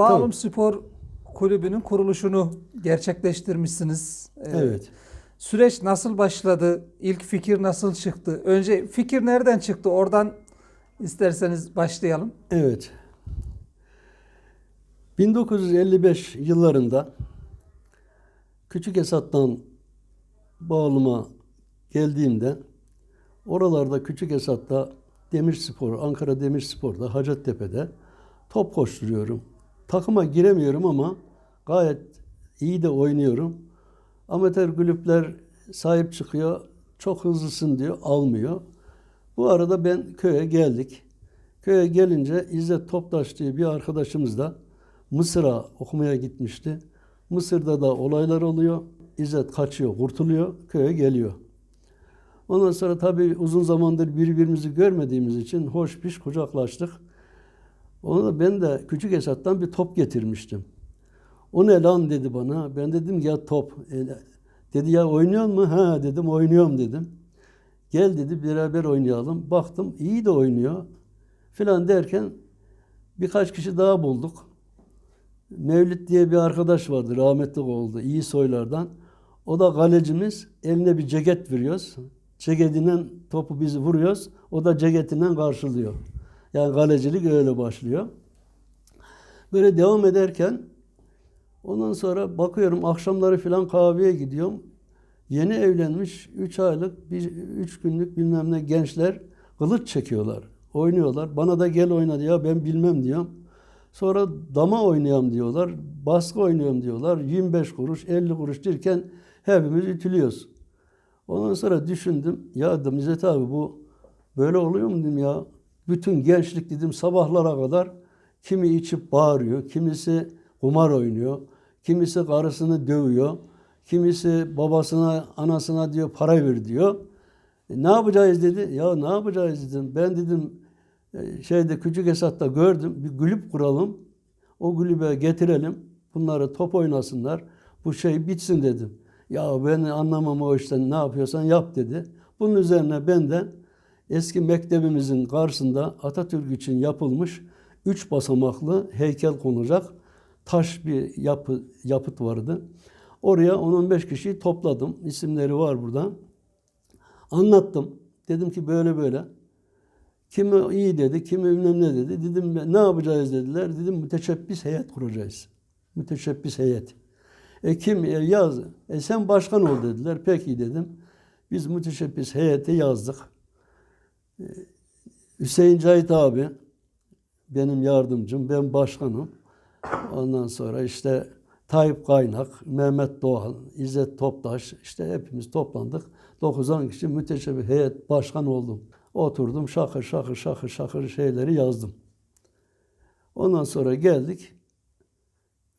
Bağlum Spor Kulübü'nün kuruluşunu gerçekleştirmişsiniz. Ee, Evet. Süreç nasıl başladı? İlk fikir nasıl çıktı? Önce fikir nereden çıktı? Oradan isterseniz başlayalım. Evet. 1955 yıllarında Küçük Esat'tan Bağlum'a geldiğimde oralarda Küçük Esat'ta Demirspor, Ankara Demirspor'da Hacettepe'de top koşturuyorum. Takıma giremiyorum ama gayet iyi de oynuyorum. Amatör kulüpler sahip çıkıyor. Çok hızlısın diyor, almıyor. Bu arada ben köye geldik. Köye gelince İzzet Toptaş diye bir arkadaşımız da Mısır'a okumaya gitmişti. Mısır'da da olaylar oluyor. İzzet kaçıyor, kurtuluyor, köye geliyor. Ondan sonra tabii uzun zamandır birbirimizi görmediğimiz için hoş piş kucaklaştık. Ona da ben de Küçük Esat'tan bir top getirmiştim. O ne lan dedi bana. Ben dedim ya top. E, dedi ya oynuyor mu? Ha dedim oynuyorum dedim. Gel dedi beraber oynayalım. Baktım iyi de oynuyor. Filan derken birkaç kişi daha bulduk. Mevlüt diye bir arkadaş vardı. Rahmetli oldu. iyi soylardan. O da kalecimiz. Eline bir ceket veriyoruz. Ceketinden topu biz vuruyoruz. O da ceketinden karşılıyor. Yani kalecilik öyle başlıyor. Böyle devam ederken ondan sonra bakıyorum akşamları filan kahveye gidiyorum. Yeni evlenmiş 3 aylık, 3 günlük bilmem ne gençler kılıç çekiyorlar. Oynuyorlar. Bana da gel oyna diyor. Ben bilmem diyorum. Sonra dama oynayalım diyorlar. Baskı oynuyorum diyorlar. 25 kuruş, 50 kuruş derken hepimiz ütülüyoruz. Ondan sonra düşündüm. Ya dedim İzzet abi bu böyle oluyor mu dedim ya. Bütün gençlik dedim sabahlara kadar kimi içip bağırıyor, kimisi kumar oynuyor, kimisi karısını dövüyor, kimisi babasına, anasına diyor para ver diyor. E, ne yapacağız dedi. Ya ne yapacağız dedim. Ben dedim e, şeyde küçük Esat'ta gördüm. Bir kulüp kuralım. O kulübe getirelim. Bunları top oynasınlar. Bu şey bitsin dedim. Ya ben anlamam o işten ne yapıyorsan yap dedi. Bunun üzerine benden eski mektebimizin karşısında Atatürk için yapılmış üç basamaklı heykel konacak taş bir yapı, yapıt vardı. Oraya 10-15 kişiyi topladım. İsimleri var burada. Anlattım. Dedim ki böyle böyle. Kimi iyi dedi, kimi bilmem ne dedi. Dedim ne yapacağız dediler. Dedim müteşebbis heyet kuracağız. Müteşebbis heyet. E kim e, yaz? E sen başkan ol dediler. Peki dedim. Biz müteşebbis heyeti yazdık. E, Hüseyin Cahit abi benim yardımcım, ben başkanım. Ondan sonra işte Tayyip Kaynak, Mehmet Doğan, İzzet Toptaş işte hepimiz toplandık. 9-10 kişi müteşebbis heyet başkan oldum. Oturdum şakır şakır şakır şakır şeyleri yazdım. Ondan sonra geldik.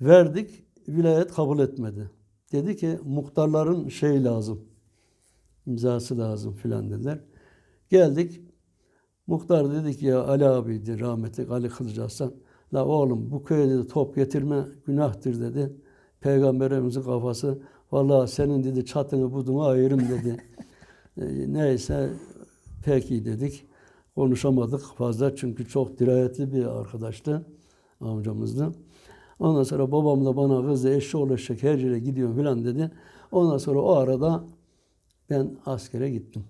Verdik. Vilayet kabul etmedi. Dedi ki muhtarların şey lazım. imzası lazım filan dediler. Geldik. Muhtar dedi ki ya Ali abiydi rahmetli Ali Kılıçarslan. La oğlum bu köye dedi top getirme günahtır dedi. Peygamberimizin kafası vallahi senin dedi çatını budunu ayırım dedi. E, neyse peki dedik. Konuşamadık fazla çünkü çok dirayetli bir arkadaştı amcamızdı. Ondan sonra babam da bana kızdı eşşoğlu eşek her yere gidiyorum filan dedi. Ondan sonra o arada ben askere gittim.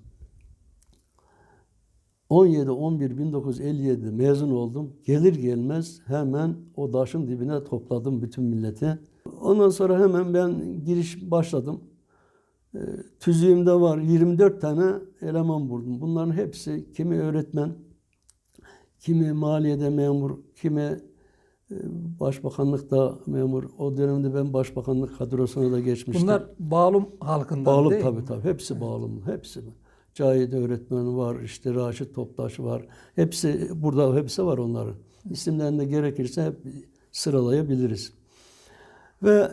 17-11-1957'de mezun oldum. Gelir gelmez hemen o taşın dibine topladım bütün milleti. Ondan sonra hemen ben giriş başladım. E, tüzüğümde var 24 tane eleman vurdum. Bunların hepsi kimi öğretmen, kimi maliyede memur, kimi e, başbakanlıkta memur. O dönemde ben başbakanlık kadrosuna da geçmiştim. Bunlar Bağlum halkından Bağlı değil mi? tabii tabii. Hepsi bağlı. Hepsi. Cahit öğretmen var, işte Raşit Toptaş var. Hepsi burada hepsi var onların. İsimlerini de gerekirse hep sıralayabiliriz. Ve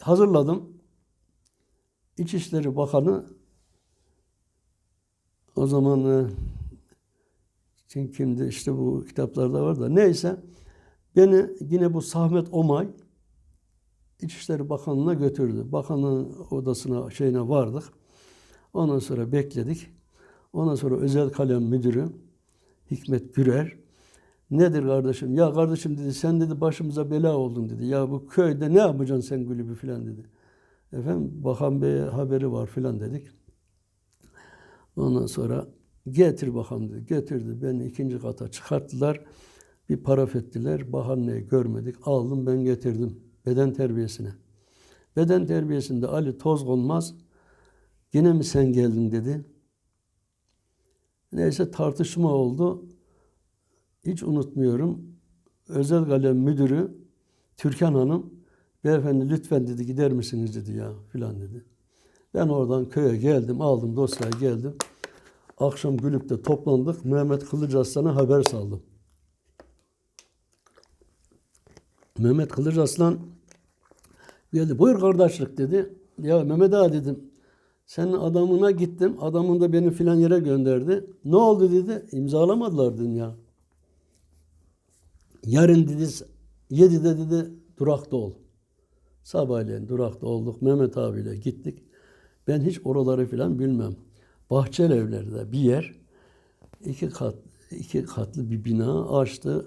hazırladım. İçişleri Bakanı o zaman e, kim kimdi işte bu kitaplarda var da neyse beni yine bu Sahmet Omay İçişleri Bakanlığı'na götürdü. Bakanlığın odasına şeyine vardık. Ondan sonra bekledik. Ondan sonra özel kalem müdürü Hikmet Gürer Nedir kardeşim? Ya kardeşim dedi sen dedi başımıza bela oldun dedi. Ya bu köyde ne yapacaksın sen kulübü filan dedi. Efendim Bakan Bey'e haberi var filan dedik. Ondan sonra getir bakalım dedi. Götürdü. Beni ikinci kata çıkarttılar. Bir paraf ettiler. Bahaneyi görmedik. Aldım ben getirdim. Beden terbiyesine. Beden terbiyesinde Ali toz konmaz. Yine mi sen geldin dedi. Neyse tartışma oldu. Hiç unutmuyorum. Özel kalem müdürü Türkan Hanım beyefendi lütfen dedi gider misiniz dedi ya filan dedi. Ben oradan köye geldim aldım dosyayı geldim. Akşam Gülük'te toplandık. Mehmet Kılıç Aslan'a haber saldım. Mehmet Kılıç Aslan geldi. Buyur kardeşlik dedi. Ya Mehmet Ağa dedim. Senin adamına gittim. Adamın da beni filan yere gönderdi. Ne oldu dedi. İmzalamadılar dedim ya. Yarın dedi 7'de dedi durakta ol. Sabahleyin durakta olduk. Mehmet abiyle gittik. Ben hiç oraları filan bilmem. Bahçeli evlerde bir yer. iki kat iki katlı bir bina açtı.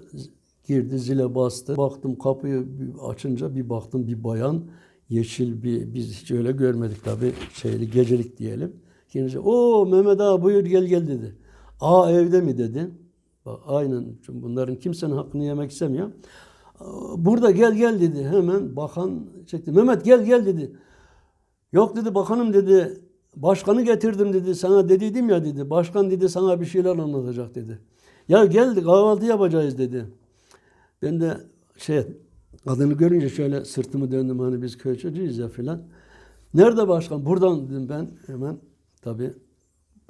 Girdi zile bastı. Baktım kapıyı açınca bir baktım bir bayan yeşil bir biz hiç öyle görmedik tabii şeyli gecelik diyelim. Kendisi o Mehmet ağa buyur gel gel dedi. Aa evde mi dedi. Bak, aynen bunların kimsenin hakkını yemek istemiyor. Burada gel gel dedi. Hemen bakan çekti. Mehmet gel gel dedi. Yok dedi bakanım dedi. Başkanı getirdim dedi. Sana dediydim ya dedi. Başkan dedi sana bir şeyler anlatacak dedi. Ya geldik kahvaltı yapacağız dedi. Ben de şey adını görünce şöyle sırtımı döndüm hani biz köy çocuğuyuz ya filan. Nerede başkan? Buradan dedim ben hemen tabii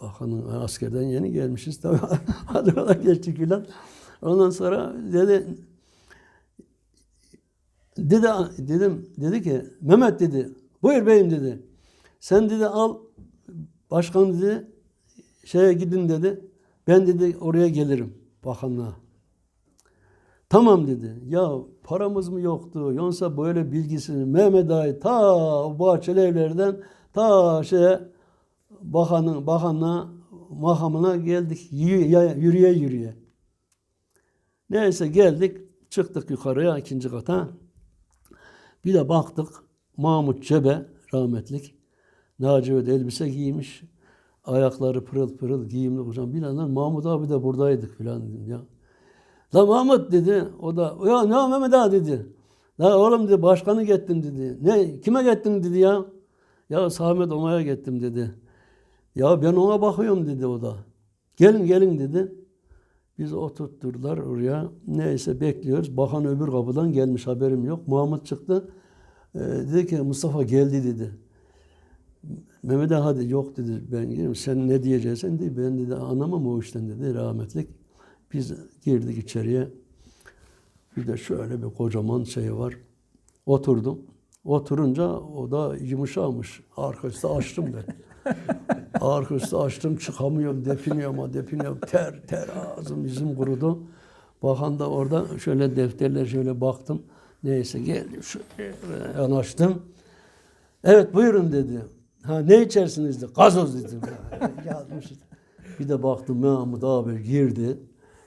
bakanın askerden yeni gelmişiz tabii. Hadi ona geçtik filan. Ondan sonra dedi dedi dedim dedi ki Mehmet dedi buyur beyim dedi. Sen dedi al başkan dedi şeye gidin dedi. Ben dedi oraya gelirim bakanlığa. Tamam dedi. Ya paramız mı yoktu? Yoksa böyle bilgisini Mehmet Ağa'yı ta bahçeli evlerden ta şeye bakanın bakanlığa makamına geldik yürüye yürüye. Neyse geldik çıktık yukarıya ikinci kata. Bir de baktık Mahmut Cebe rahmetlik Naci Öde elbise giymiş. Ayakları pırıl pırıl giyimli hocam. Bir Mahmut abi de buradaydık filan dedim ya. La Mahmut dedi. O da ya ne Mehmet ağa dedi. La oğlum dedi başkanı gittim dedi. Ne kime gittin dedi ya. Ya Samet Oma'ya gittim dedi. Ya ben ona bakıyorum dedi o da. Gelin gelin dedi. Biz oturtturdular oraya. Neyse bekliyoruz. Bakan öbür kapıdan gelmiş haberim yok. Muhammed çıktı. Ee, dedi ki Mustafa geldi dedi. Mehmet hadi yok dedi ben gidiyorum. Sen ne diyeceksin dedi. Ben dedi anlamam o işten dedi rahmetlik. Biz girdik içeriye. Bir de şöyle bir kocaman şey var. Oturdum. Oturunca o da yumuşamış. Arkası açtım ben. Arkası açtım çıkamıyorum, depiniyorum, ama depiniyorum. Ter, ter ağzım yüzüm kurudu. Bakan da orada şöyle defterler şöyle baktım. Neyse geldim şöyle yanaştım. Evet buyurun dedi. Ha ne içersiniz dedi. Gazoz dedim. Yazmış. Bir de baktım Mahmut abi girdi.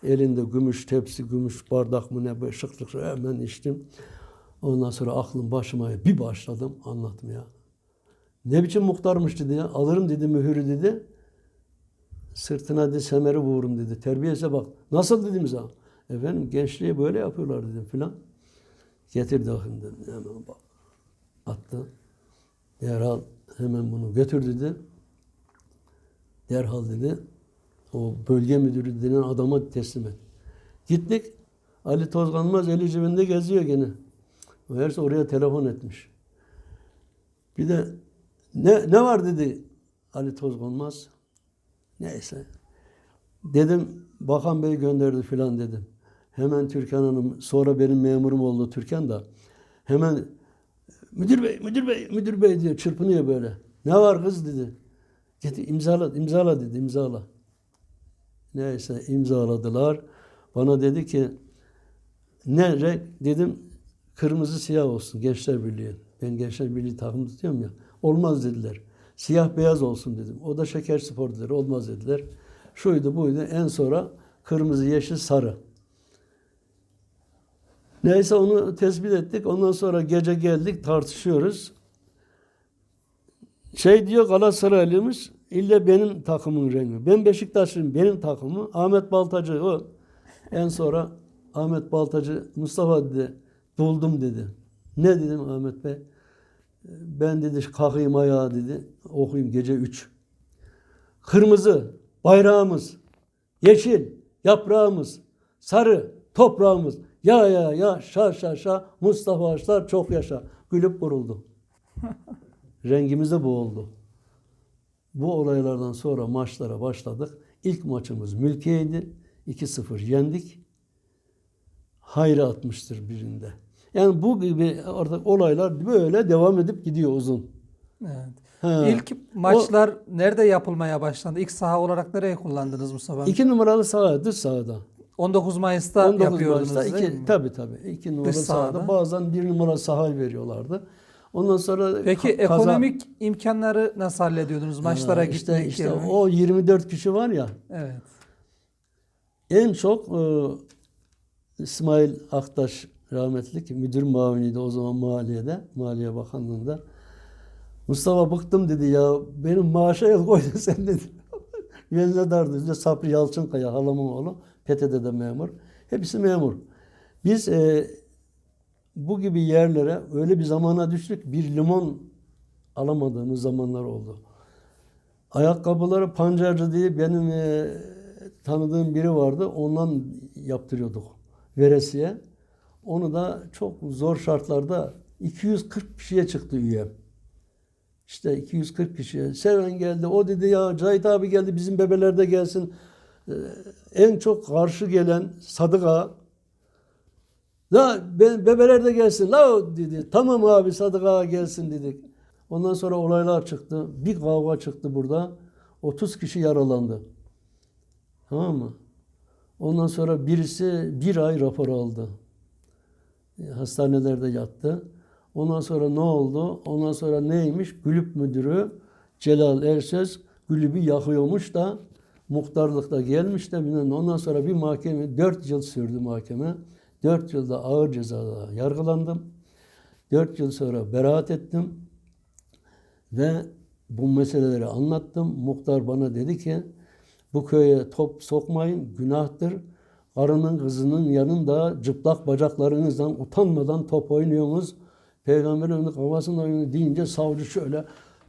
Elinde gümüş tepsi, gümüş bardak mı ne böyle şık şık hemen içtim. Ondan sonra aklım başıma bir başladım anlatmaya. Ne biçim muhtarmış dedi ya. Alırım dedi mühürü dedi. Sırtına dedi semeri vururum dedi. Terbiyese bak. Nasıl dedim sana. Efendim gençliğe böyle yapıyorlar dedim filan. Getir bakın dedim. Hemen bak. Attı. Derhal hemen bunu götür dedi. Derhal dedi. O bölge müdürü denen adama teslim et. Gittik. Ali Tozganmaz eli cebinde geziyor gene. Meğerse oraya telefon etmiş. Bir de ne, ne var dedi Ali Tozganmaz. Neyse. Dedim Bakan Bey gönderdi filan dedim. Hemen Türkan Hanım sonra benim memurum oldu Türkan da. Hemen müdür bey, müdür bey, müdür bey diyor çırpınıyor böyle. Ne var kız dedi. Getir imzala, imzala dedi imzala. Neyse imzaladılar. Bana dedi ki ne renk dedim kırmızı siyah olsun Gençler Birliği. Ben Gençler Birliği takım tutuyorum ya. Olmaz dediler. Siyah beyaz olsun dedim. O da şeker spor dediler. Olmaz dediler. Şuydu buydu. En sonra kırmızı, yeşil, sarı. Neyse onu tespit ettik. Ondan sonra gece geldik tartışıyoruz. Şey diyor Galatasaraylıymış illa benim takımın rengi. Ben Beşiktaşlıyım benim takımı. Ahmet Baltacı o. En sonra Ahmet Baltacı Mustafa dedi buldum dedi. Ne dedim Ahmet Bey? Ben dedi kalkayım ayağa dedi. Okuyayım gece 3. Kırmızı bayrağımız, yeşil yaprağımız, sarı toprağımız. Ya ya ya şa şa şa Mustafa Açlar çok yaşa. Gülüp vuruldu. Rengimiz de bu oldu. Bu olaylardan sonra maçlara başladık. İlk maçımız Mülkiye'ydi. 2-0 yendik. Hayra atmıştır birinde. Yani bu gibi artık olaylar böyle devam edip gidiyor uzun. Evet. Ha. İlk maçlar nerede yapılmaya başlandı? İlk saha olarak nereye kullandınız Mustafa? İki numaralı saha, dış sahada. 19 Mayıs'ta 19 yapıyordunuz Mayıs'ta değil iki, mi? tabii tabii. İki numaralı sahada. sahada. Bazen bir numara sahayı veriyorlardı. Ondan sonra Peki ekonomik imkanları nasıl hallediyordunuz? Maçlara gitmek işte, işte gelmek? o 24 kişi var ya Evet. en çok e, İsmail Aktaş rahmetlik müdür muaviniydi o zaman maliyede, Maliye Bakanlığı'nda. Mustafa bıktım dedi ya benim maaşa el koydun sen dedi. Yenzedar'dı. Bir de Sapri Yalçınkaya halamın oğlu. PTT'de memur. Hepsi memur. Biz e, bu gibi yerlere öyle bir zamana düştük. Bir limon alamadığımız zamanlar oldu. Ayakkabıları pancarcı diye benim e, tanıdığım biri vardı. Ondan yaptırıyorduk veresiye. Onu da çok zor şartlarda 240 kişiye çıktı üye. İşte 240 kişiye. Seven geldi. O dedi ya Cahit abi geldi bizim bebeler de gelsin. Ee, en çok karşı gelen Sadık'a La ben, bebeler de gelsin. La dedi. Tamam abi Sadık gelsin dedik. Ondan sonra olaylar çıktı. Bir kavga çıktı burada. 30 kişi yaralandı. Tamam mı? Ondan sonra birisi bir ay rapor aldı. E, Hastanelerde yattı. Ondan sonra ne oldu? Ondan sonra neymiş? Gülüp müdürü Celal Ersöz Gülübü yakıyormuş da muhtarlıkta gelmiş de bilmem ondan sonra bir mahkeme 4 yıl sürdü mahkeme. 4 yılda ağır cezada yargılandım. 4 yıl sonra beraat ettim. Ve bu meseleleri anlattım. Muhtar bana dedi ki bu köye top sokmayın günahtır. Karının kızının yanında cıplak bacaklarınızdan utanmadan top oynuyorsunuz. Peygamberin kafasında oynuyor deyince savcı şöyle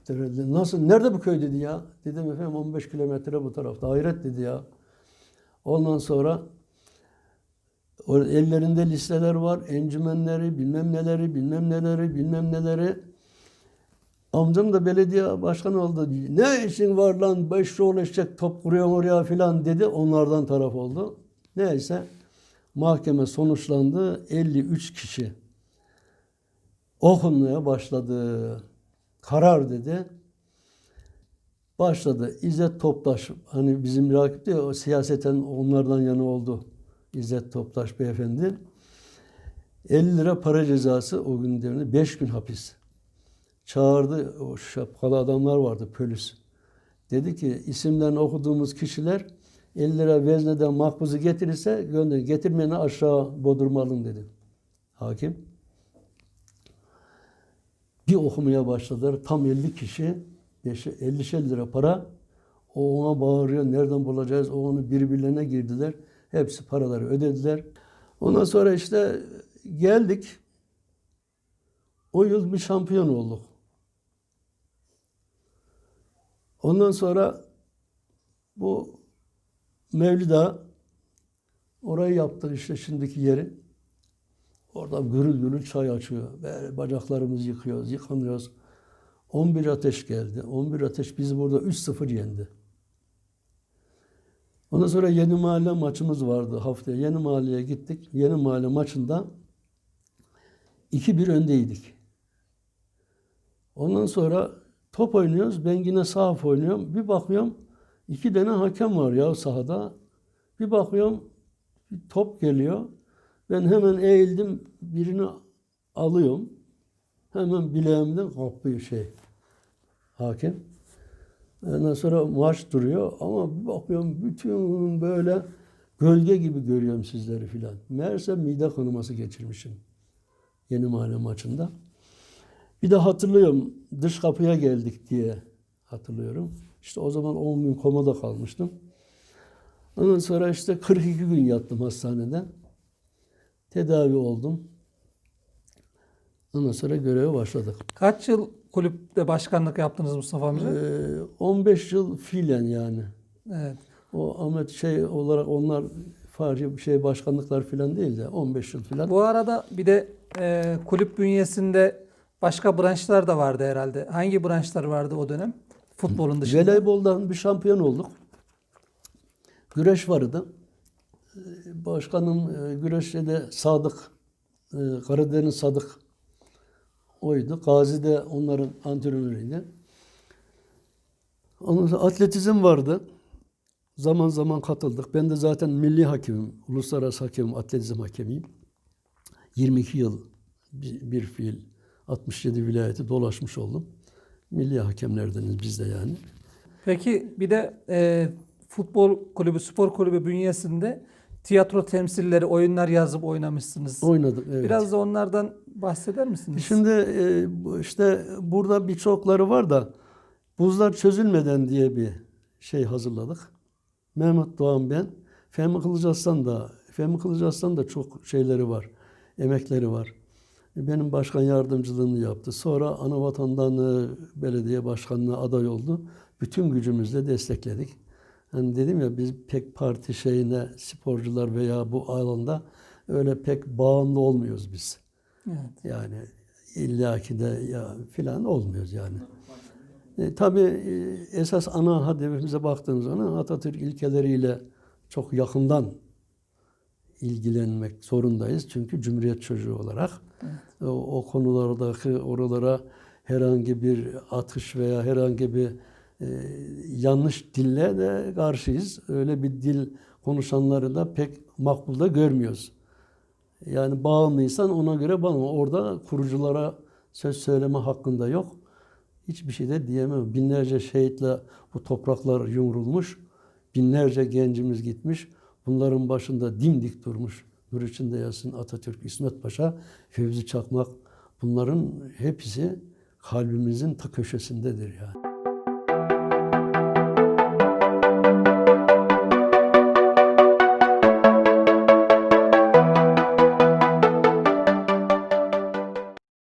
dedi. Nasıl? Nerede bu köy dedi ya. Dedim efendim 15 kilometre bu tarafta. Hayret dedi ya. Ondan sonra ellerinde listeler var. Encümenleri, bilmem neleri, bilmem neleri, bilmem neleri. Amcam da belediye başkanı oldu. Ne işin var lan beş yol eşek top kuruyor oraya filan dedi. Onlardan taraf oldu. Neyse mahkeme sonuçlandı. 53 kişi okunmaya başladı. Karar dedi. Başladı. İzzet Toptaş hani bizim rakip diyor siyaseten onlardan yana oldu. İzzet Toptaş beyefendi. 50 lira para cezası o gün devrinde 5 gün hapis. Çağırdı o şapkalı adamlar vardı polis. Dedi ki isimlerini okuduğumuz kişiler 50 lira vezneden makbuzu getirirse gönder. Getirmeyeni aşağı bodruma alın dedi. Hakim. Bir okumaya başladılar. Tam 50 kişi 50 lira para. O ona bağırıyor. Nereden bulacağız? O onu birbirlerine girdiler. Hepsi paraları ödediler. Ondan sonra işte geldik. O yıl bir şampiyon olduk. Ondan sonra bu Mevlida orayı yaptı işte şimdiki yeri. Orada gürül gürül çay açıyor. Böyle bacaklarımızı yıkıyoruz, yıkanıyoruz. 11 ateş geldi. 11 ateş bizi burada 3-0 yendi. Ondan sonra Yeni Mahalle maçımız vardı haftaya. Yeni Mahalle'ye gittik. Yeni Mahalle maçında 2-1 öndeydik. Ondan sonra top oynuyoruz. Ben yine sağ oynuyorum. Bir bakıyorum iki tane hakem var ya sahada. Bir bakıyorum top geliyor. Ben hemen eğildim birini alıyorum. Hemen bileğimden kopuyor şey. Hakim. Ondan sonra maç duruyor ama bakıyorum bütün böyle Gölge gibi görüyorum sizleri filan. Meğerse mide kanaması geçirmişim. Yeni mahalle maçında. Bir de hatırlıyorum dış kapıya geldik diye hatırlıyorum. İşte o zaman 10 gün komada kalmıştım. Ondan sonra işte 42 gün yattım hastanede. Tedavi oldum. Ondan sonra göreve başladık. Kaç yıl kulüpte başkanlık yaptınız Mustafa amca? Ee, 15 yıl fiilen yani. Evet. O Ahmet şey olarak onlar fahri şey başkanlıklar filan değil de 15 yıl filan. Bu arada bir de e, kulüp bünyesinde başka branşlar da vardı herhalde. Hangi branşlar vardı o dönem? Futbolun dışında. Voleyboldan bir şampiyon olduk. Güreş vardı. Ee, Başkanım e, güreşte de Sadık, e, Karadeniz Sadık oydu. Gazi de onların antrenörüydü. Ondan sonra atletizm vardı. Zaman zaman katıldık. Ben de zaten milli hakemim, uluslararası hakemim, atletizm hakemiyim. 22 yıl bir, bir fiil 67 vilayeti dolaşmış oldum. Milli hakemlerdeniz biz de yani. Peki bir de e, futbol kulübü, spor kulübü bünyesinde tiyatro temsilleri, oyunlar yazıp oynamışsınız. Oynadık evet. Biraz da onlardan bahseder misiniz? Şimdi e, işte burada birçokları var da buzlar çözülmeden diye bir şey hazırladık. Mehmet Doğan ben. Fehmi Kılıçarslan da Fehmi Kılıçarslan da çok şeyleri var. Emekleri var. Benim başkan yardımcılığını yaptı. Sonra Anavatan'dan e, belediye başkanlığı aday oldu. Bütün gücümüzle destekledik. Hani dedim ya biz pek parti şeyine sporcular veya bu alanda öyle pek bağımlı olmuyoruz biz. Evet. Yani illaki de ya filan olmuyoruz yani. E, tabii e, esas ana hedefimize baktığımız zaman Atatürk ilkeleriyle çok yakından ilgilenmek zorundayız. Çünkü Cumhuriyet çocuğu olarak o, o konulardaki oralara herhangi bir atış veya herhangi bir e, yanlış dille de karşıyız. Öyle bir dil konuşanları da pek makbulda görmüyoruz. Yani bağımlıysan ona göre bağımlı. Orada kuruculara söz söyleme hakkında yok. Hiçbir şey de diyemem. Binlerce şehitle bu topraklar yumrulmuş. Binlerce gencimiz gitmiş. Bunların başında dimdik durmuş. Nur içinde yatsın Atatürk, İsmet Paşa, Fevzi Çakmak. Bunların hepsi kalbimizin ta köşesindedir yani.